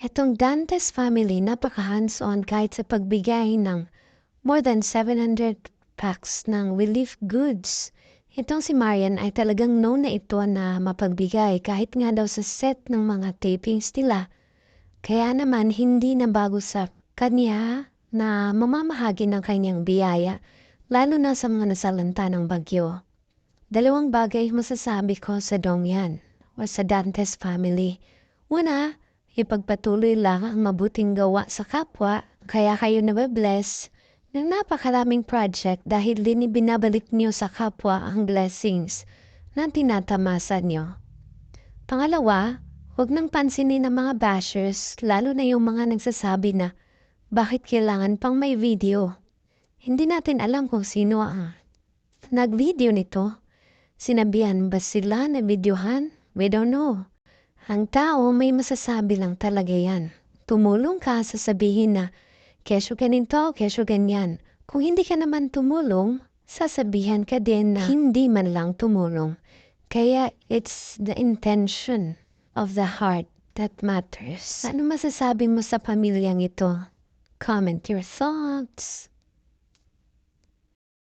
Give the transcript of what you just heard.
Etong Dantes family napaka hands-on kahit sa pagbigay ng more than 700 packs ng relief goods. Itong si Marian ay talagang known na ito na mapagbigay kahit nga daw sa set ng mga tapings nila. Kaya naman hindi na bago sa kanya na mamamahagi ng kanyang biyaya lalo na sa mga nasalanta ng bagyo. Dalawang bagay masasabi ko sa Dongyan o sa Dantes family. Una, ipagpatuloy lang ang mabuting gawa sa kapwa kaya kayo nababless ng napakaraming project dahil din binabalik niyo sa kapwa ang blessings na tinatamasa niyo. Pangalawa, huwag nang pansinin ng mga bashers lalo na yung mga nagsasabi na bakit kailangan pang may video. Hindi natin alam kung sino ang nag-video nito. Sinabihan ba sila na videohan? We don't know. Ang tao may masasabi lang talaga yan. Tumulong ka sasabihin na, kesyo ganito, kesyo ganyan. Kung hindi ka naman tumulong, sasabihan ka din na hindi man lang tumulong. Kaya it's the intention of the heart that matters. Ano masasabi mo sa pamilyang ito? Comment your thoughts.